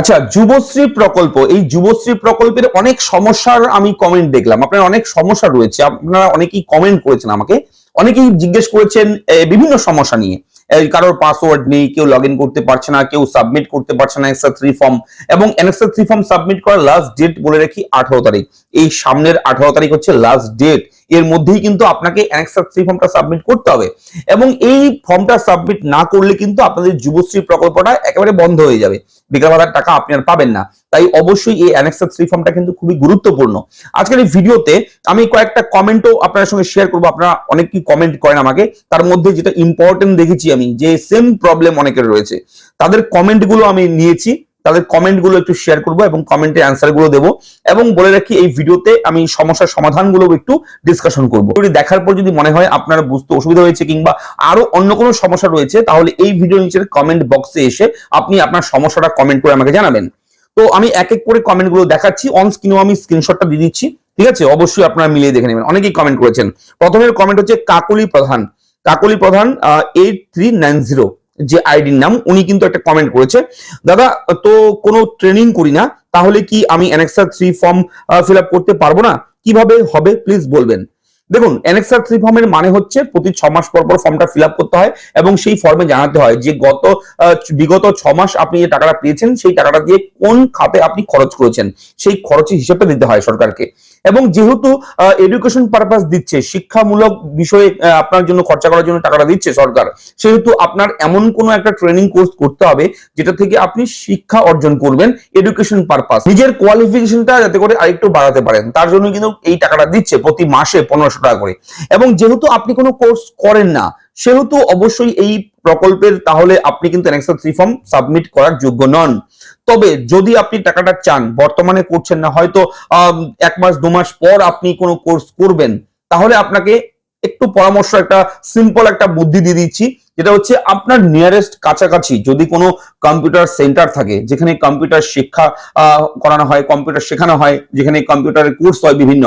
আচ্ছা যুবশ্রী প্রকল্প, এই যুবশ্রী প্রকল্পের অনেক সমস্যার আমি কমেন্ট দেখলাম। আপনার অনেক সমস্যা রয়েছে, আপনারা অনেকেই কমেন্ট করেছেন আমাকে। অনেকেই জিজ্ঞেস করেছেন বিভিন্ন সমস্যা নিয়ে। কারোর পাসওয়ার্ড নেই, কেউ লগ ইন করতে পারছে না, কেউ সাবমিট করতে পারছে না এক্সট্রা থ্রি ফর্ম এবং এনএক্সএ থ্রি ফর্ম সাবমিট করার লাস্ট ডেট বলে রাখি আঠারো তারিখ। এই সামনের আঠারো তারিখ হচ্ছে লাস্ট ডেট এর মধ্যেই কিন্তু আপনাকে এনএক্সএ থ্রি ফর্মটা সাবমিট করতে হবে। এবং এই ফর্মটা সাবমিট না করলে কিন্তু আপনাদের যুবশ্রী প্রকল্পটা একেবারে বন্ধ হয়ে যাবে। বেকার ভাতার টাকা আপনি আর পাবেন না। তাই অবশ্যই এই অ্যানেক্সার থ্রি ফর্মটা কিন্তু খুবই গুরুত্বপূর্ণ। আজকের এই ভিডিওতে আমি কয়েকটা কমেন্টও আপনার সঙ্গে শেয়ার করব। আপনারা অনেকেই কমেন্ট করেন আমাকে। তার মধ্যে যেটা ইম্পর্টেন্ট দেখেছি আমি, যে সেম প্রবলেম অনেকের রয়েছে। তাদের কমেন্টগুলো আমি নিয়েছি। তাদের কমেন্টগুলো একটু শেয়ার করব এবং কমেন্টে অ্যান্সারগুলো দেবো। এবং বলে রাখি, এই ভিডিওতে আমি সমস্যার সমাধানগুলো একটু ডিসকাশন করব। দেখার পর যদি মনে হয় আপনার বুঝতে অসুবিধা হয়েছে কিংবা আরও অন্য কোনো সমস্যা রয়েছে, তাহলে এই ভিডিও নিচের কমেন্ট বক্সে এসে আপনি আপনার সমস্যাটা কমেন্ট করে আমাকে জানাবেন। তো আমি এক এক করে কমেন্টগুলো দেখাচ্ছি। অন স্ক্রিনেও আমি স্ক্রিনশটটা দিয়ে দিচ্ছি। ঠিক আছে? অবশ্যই আপনারা মিলিয়ে দেখে নেবেন। অনেকেই কমেন্ট করেছেন। প্রথমের কমেন্ট হচ্ছে কাকলি প্রধান। কাকলি প্রধান এইট থ্রি নাইন জিরো যে আইডির নাম, উনি কিন্তু একটা কমেন্ট করেছে। দাদা, তো কোনো ট্রেনিং করি না, তাহলে কি আমি annexure three form fill up করতে পারব না? কীভাবে হবে? প্লিজ বলবেন। দেখুন অ্যানেক্সার থ্রি ফর্মের মানে হচ্ছে প্রতি ছ মাস পর পর ফর্মটা ফিল করতে হয় এবং সেই ফর্মে জানাতে হয় যে গত বিগত ছ মাস আপনি যে টাকাটা পেয়েছেন, সেই টাকাটা দিয়ে কোন খাতে আপনি খরচ করেছেন? সেই খরচের হিসাবটা দিতে হয় সরকারকে। এবং যেহেতু এডুকেশন পারপাস দিচ্ছে, শিক্ষামূলক বিষয়ে আপনার জন্য খরচা করার জন্য টাকাটা দিচ্ছে সরকার, সেহেতু আপনার এমন কোনো একটা ট্রেনিং কোর্স করতে হবে যেটা থেকে আপনি শিক্ষা অর্জন করবেন এডুকেশন পারপাস নিজের কোয়ালিফিকেশনটা যাতে করে আরেকটু বাড়াতে পারেন। তার জন্য কিন্তু এই টাকাটা দিচ্ছে প্রতি মাসে পনেরোশো টাকা করে। এবং যেহেতু আপনি কোনো কোর্স করেন না, সেহেতু অবশ্যই এই প্রকল্পের তাহলে আপনি কিন্তু ফর্ম সাবমিট করার যোগ্য নন। তবে যদি আপনি টাকাটা চান, বর্তমানে করছেন না, হয়তো এক মাস, দু মাস পর আপনি কোনো কোর্স করবেন, তাহলে আপনাকে একটু পরামর্শ, একটা সিম্পল একটা বুদ্ধি দিয়ে দিচ্ছি। যেটা হচ্ছে আপনার নিয়ারেস্ট কাছাকাছি যদি কোনো কম্পিউটার সেন্টার থাকে, যেখানে কম্পিউটার শিক্ষা করানো হয় কম্পিউটার শেখানো হয়, যেখানে কম্পিউটারের কোর্স হয় বিভিন্ন।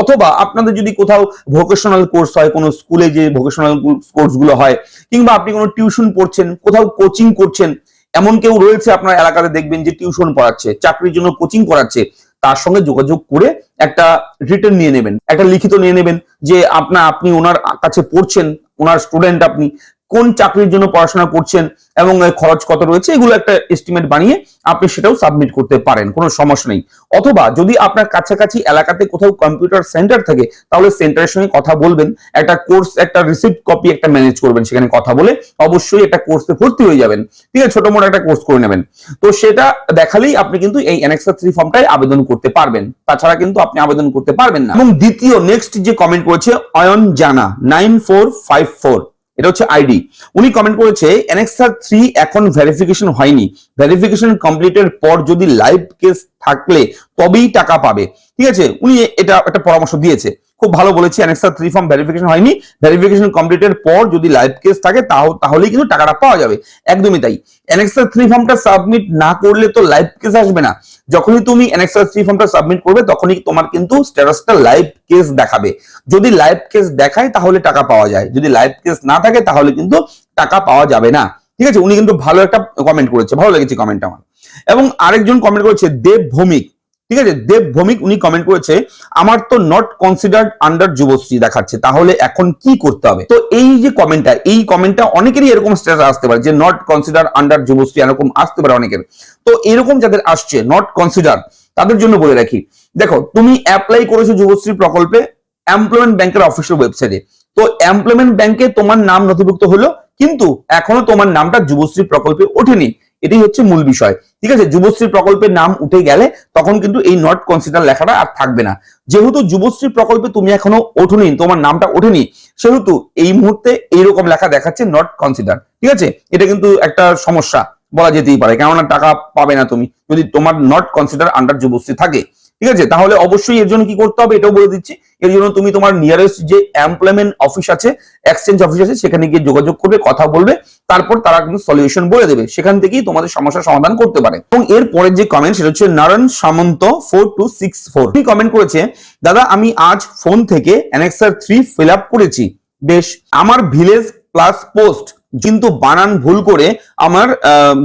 অথবা আপনাদের যদি কোথাও ভোকেশনাল কোর্স হয়, কোনো স্কুলে যে ভোকেশনাল কোর্সগুলো হয়, কিংবা আপনি কোনো টিউশন পড়ছেন, কোথাও কোচিং করছেন, এমন কেউ রয়েছে আপনার এলাকাতে দেখবেন যে টিউশন পড়াচ্ছে, চাকরির জন্য কোচিং করাচ্ছে, তার সঙ্গে যোগাযোগ করে একটা রিটার্ন নিয়ে নেবেন। একটা লিখিত নিয়ে নেবেন যে আপনার আপনি ওনার কাছে পড়ছেন, ওনার স্টুডেন্ট আপনি। কোন চাকরির জন্য পড়াশোনা করছেন এবং খরচ কত রয়েছে, এগুলো একটা এস্টিমেট বানিয়ে আপনি সেটাও সাবমিট করতে পারেন, কোনো সমস্যা নেই। অথবা যদি আপনার কাছাকাছি এলাকাতে কোথাও কম্পিউটার সেন্টার থাকে, তাহলে সেন্টারের সঙ্গে কথা বলবেন, একটা কোর্স একটা রিসিপ্ট কপি একটা ম্যানেজ করবেন, সেখানে কথা বলে অবশ্যই একটা কোর্সে ভর্তি হয়ে যাবেন, ঠিক আছে, ছোট মোটো একটা কোর্স করে নেবেন। তো সেটা দেখালেই আপনি কিন্তু এই অ্যানেক্সা থ্রি ফর্মটাই আবেদন করতে পারবেন, তাছাড়া কিন্তু আপনি আবেদন করতে পারবেন না। এবং দ্বিতীয় নেক্সট যে কমেন্ট করেছে অয়ন জানা নাইন ফোর ফাইভ ফোর এটা হচ্ছে আইডি উনি কমেন্ট করেছে এনএক্সআর থ্রি এখন ভেরিফিকেশন হয়নি। ভেরিফিকেশন কমপ্লিটের পর যদি লাইভ কেস থাকলে তবেই টাকা পাবে। ঠিক আছে? উনি এটা একটা পরামর্শ দিয়েছে। খুব ভালো বলেছি অ্যানেক্সার থ্রি ফর্ম ভেরিফিকেশন হয়নি। ভেরিফিকেশন কমপ্লিটের পর যদি লাইভ কেস থাকে তাহলেই কিন্তু টাকাটা পাওয়া যাবে। একদমই তাই। অ্যানেক্সার থ্রি ফর্মটা সাবমিট না করলে তো লাইভ কেস আসবে না। যখনই তুমি অ্যানেক্সার থ্রি ফর্মটা সাবমিট করবে, তখনই তোমার কিন্তু স্ট্যাটাসটা লাইভ কেস দেখাবে। যদি লাইভ কেস দেখায়, তাহলে টাকা পাওয়া যায়। যদি লাইভ কেস না থাকে, তাহলে কিন্তু টাকা পাওয়া যাবে না। ঠিক আছে? উনি কিন্তু ভালো একটা কমেন্ট করেছে। ভালো লেগেছে কমেন্ট আমার। এবং আরেকজন কমেন্ট করেছে, দেব ভৌমিক। ঠিক আছে? দেব ভৌমিক উনি কমেন্ট করেছে, আমার তো নট কনসিডার্ড আন্ডার যুবশ্রী দেখাচ্ছে, তাহলে এখন কি করতে হবে? তো এই যে কমেন্টটা এই কমেন্টটা অনেকেরই এরকম স্ট্যাটাস আসতে পারে যে নট কনসিডার আন্ডার যুবশ্রী এরকম আসতে পারে অনেকের। তো এরকম যাদের আসছে নট কনসিডার তাদের জন্য বলে রাখি, দেখো, তুমি অ্যাপ্লাই করেছ যুবশ্রী প্রকল্পে এমপ্লয়মেন্ট ব্যাংকের অফিসিয়াল ওয়েবসাইটে তো এমপ্লয়মেন্ট ব্যাংকে তোমার নাম নথিভুক্ত হলো, কিন্তু এখনও তোমার নামটা যুবশ্রী প্রকল্পে ওঠেনি। এটাই হচ্ছে মূল বিষয়। ঠিক আছে? যুবশ্রী প্রকল্পের নাম উঠে গেলে তখন কিন্তু এই নট কনসিডার লেখাটা আর থাকবে না। যেহেতু যুবশ্রী প্রকল্পে তুমি এখনও ওঠোনি, তোমার নামটা ওঠেনি, সেহেতু এই মুহূর্তে এইরকম লেখা দেখাচ্ছে নট কনসিডার ঠিক আছে? এটা কিন্তু একটা সমস্যা বলা যেতেই পারে, কেননা টাকা পাবে না তুমি। যদি তোমার নট কনসিডার আন্ডার যুবশ্রী থাকে ঠিক আছে? তাহলে অবশ্যই এর জন্য কি করতে হবে? এটাও বলে দিচ্ছি। এর জন্য তুমি তোমার নিয়ারেস্ট যে এমপ্লয়মেন্ট অফিস আছে এক্সচেঞ্জ অফিস আছে, সেখানে গিয়ে যোগাযোগ করবে, কথা বলবে, তারপর তারা কিন্তু সলিউশন বলে দেবে। সেখান থেকেই তোমাদের সমস্যার সমাধান করতে পারে। এবং এর পরের যে কমেন্ট সেটা হচ্ছে Narayan Samanta four two six four comment করেছে, দাদা, আমি আজ ফোন থেকে অ্যানেক্সার থ্রি ফিল আপ করেছি। বেশ, আমার ভিলেজ প্লাস পোস্ট কিন্তু বানান ভুল করে আমার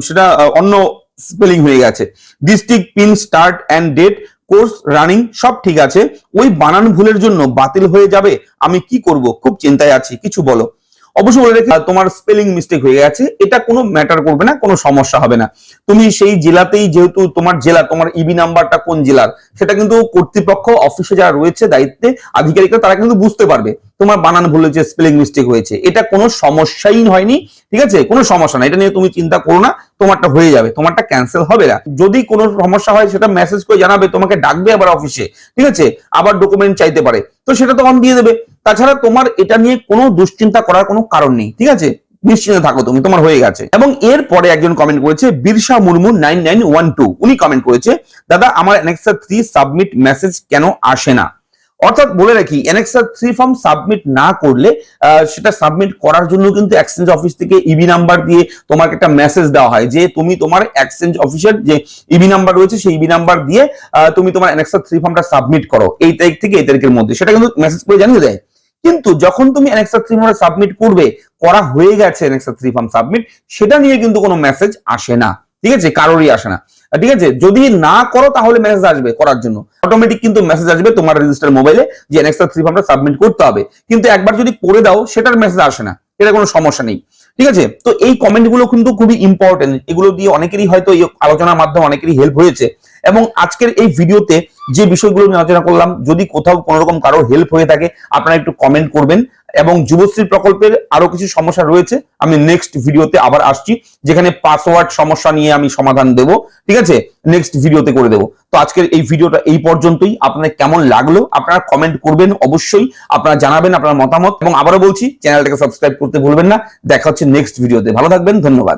সেটা অন্য স্পেলিং হয়ে গেছে। District pin start and date course, running সব ঠিক আছে। ওই বানান ভুলের জন্য বাতিল হয়ে যাবে। আমি কি করব? খুব চিন্তায় আছি। কিছু বলো। অবশ্যই বলে রেখে তোমার স্পেলিং মিস্টেক হয়ে গেছে। এটা কোনো ম্যাটার করবে না, কোনো সমস্যা হবে না। তুমি সেই জেলাতেই যেহেতু তোমার জেলা, তোমার ইবি নাম্বারটা কোন জেলার? সেটা কিন্তু কর্তৃপক্ষ অফিসে যারা রয়েছে, দায়িত্বে, আধিকারিকরা, তারা কিন্তু বুঝতে পারবে। তোমার বানান ভুল হয়েছে স্পেলিং মিস্টেক হয়েছে। এটা কোনো সমস্যাই হয়নি, ঠিক আছে? কোনো সমস্যা না। এটা নিয়ে তুমি চিন্তা করো না, তোমারটা হয়ে যাবে, তোমারটা ক্যান্সেল হবে না। যদি কোনো সমস্যা হয়, সেটা মেসেজ করে জানাবে, তোমাকে ডাকবে আবার অফিসে ঠিক আছে? আবার ডকুমেন্ট চাইতে পারে। তো সেটা তখন দিয়ে দেবে। তাছাড়া তোমার এটা নিয়ে কোনো দুশ্চিন্তা করার কোনো কারণ নেই, ঠিক আছে? নিশ্চিন্তে থাকো তুমি, তোমার হয়ে গেছে। এবং এর পরে একজন কমেন্ট করেছে, Birsa Murmu nine nine one two উনি কমেন্ট করেছে, দাদা, আমার অ্যানেক্সা থ্রি সাবমিট মেসেজ কেন আসে না? অর্থাৎ বলে রাখি অ্যানেক্সা থ্রি ফর্ম সাবমিট না করলে সেটা সাবমিট করার জন্য কিন্তু এক্সচেঞ্জ অফিস থেকে ইবি নাম্বার দিয়ে তোমাকে একটা মেসেজ দেওয়া হয়, যে তুমি তোমার এক্সচেঞ্জ অফিসের যে ইবি নাম্বার রয়েছে, সেই ইবি নাম্বার দিয়ে তুমি তোমার অ্যানেক্সা থ্রি ফর্মটা সাবমিট করো, এই তারিখ থেকে এই তারিখের মধ্যে। সেটা কিন্তু মেসেজ করে জানিয়ে দেয়। কিন্তু যখন তুমি অ্যানেক্সা থ্রি ফর্মটা সাবমিট করবে, করা হয়ে গেছে অ্যানেক্সা থ্রি ফর্ম সাবমিট সেটা নিয়ে কিন্তু কোনো মেসেজ আসে না। ঠিক আছে? কারোরই আসে না। ঠিক আছে? যদি না করো, তাহলে মেসেজ আসবে করার জন্য। অটোমেটিক কিন্তু মেসেজ আসবে তোমার রেজিস্টার মোবাইলে যে এনএক্সা থ্রি ফর্মটা সাবমিট করতে হবে। কিন্তু একবার যদি করে দাও, সেটার মেসেজ আসে না। এটা কোনো সমস্যা নেই। ঠিক আছে? তো এই কমেন্টগুলো কিন্তু খুবই ইম্পর্টেন্ট এগুলো দিয়ে অনেকেরই হয়তো এই আলোচনার মাধ্যমে অনেকেরই হেল্প হয়েছে। এবং আজকের এই ভিডিওতে যে বিষয়গুলো আমি আলোচনা করলাম, যদি কোথাও কোনো রকম কারও হেল্প হয়ে থাকে, আপনারা একটু কমেন্ট করবেন। এবং যুবশ্রী প্রকল্পের আরও কিছু সমস্যা রয়েছে। আমি নেক্সট ভিডিওতে আবার আসছি, যেখানে পাসওয়ার্ড সমস্যা নিয়ে আমি সমাধান দেব। ঠিক আছে? নেক্সট ভিডিওতে করে দেব। তো আজকের এই ভিডিওটা এই পর্যন্তই। আপনাদের কেমন লাগল? আপনারা কমেন্ট করবেন অবশ্যই। আপনারা জানাবেন আপনার মতামত। এবং আবারও বলছি চ্যানেলটাকে সাবস্ক্রাইব করতে ভুলবেন না। দেখা হচ্ছে নেক্সট ভিডিওতে ভালো থাকবেন, ধন্যবাদ।